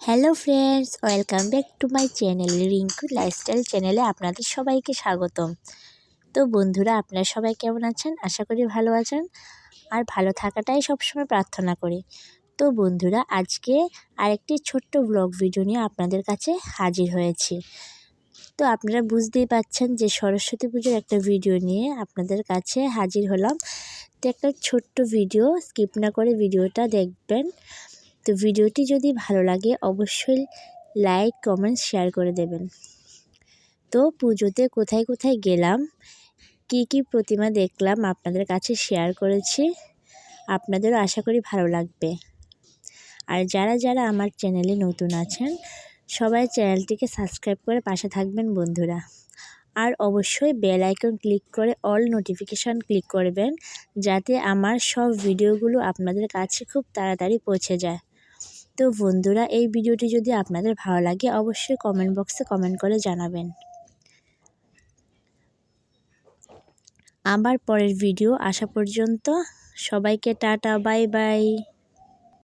Hello friends welcome back to my channel Rinku lifestyle চ্যানেলে আপনাদের সবাইকে স্বাগতম। তো বন্ধুরা, আপনারা সবাই কেমন আছেন? আশা করি ভালো আছেন। আর ভালো থাকাটাই সবসময় প্রার্থনা করি। তো বন্ধুরা, আজকে আরেকটি ছোট্ট ব্লগ ভিডিও নিয়ে আপনাদের কাছে হাজির হয়েছি। তো আপনারা বুঝতেই পাচ্ছেন যে সরস্বতী পুজোর একটা ভিডিও নিয়ে আপনাদের কাছে হাজির হলাম। তো একটা ছোট্ট ভিডিও স্কিপ না করে ভিডিওটা দেখবেন। তো ভিডিওটি যদি ভালো লাগে, অবশ্যই লাইক, কমেন্ট, শেয়ার করে দেবেন। তো পুজোতে কোথায় কোথায় গেলাম? কি কি প্রতিমা দেখলাম আপনাদের কাছে শেয়ার করেছি। আপনাদেরও আশা করি ভালো লাগবে। আর যারা যারা আমার চ্যানেলে নতুন আছেন, সবাই চ্যানেলটিকে সাবস্ক্রাইব করে পাশে থাকবেন বন্ধুরা। আর অবশ্যই বেল আইকন ক্লিক করে অল নোটিফিকেশান ক্লিক করবেন, যাতে আমার সব ভিডিওগুলো আপনাদের কাছে খুব তাড়াতাড়ি পৌঁছে যায়। তো বন্ধুরা, এই ভিডিওটি যদি আপনাদের ভালো লাগে, অবশ্যই কমেন্ট বক্সে কমেন্ট করে জানাবেন। আবার পরের ভিডিও আসা পর্যন্ত সবাইকে টাটা বাই বাই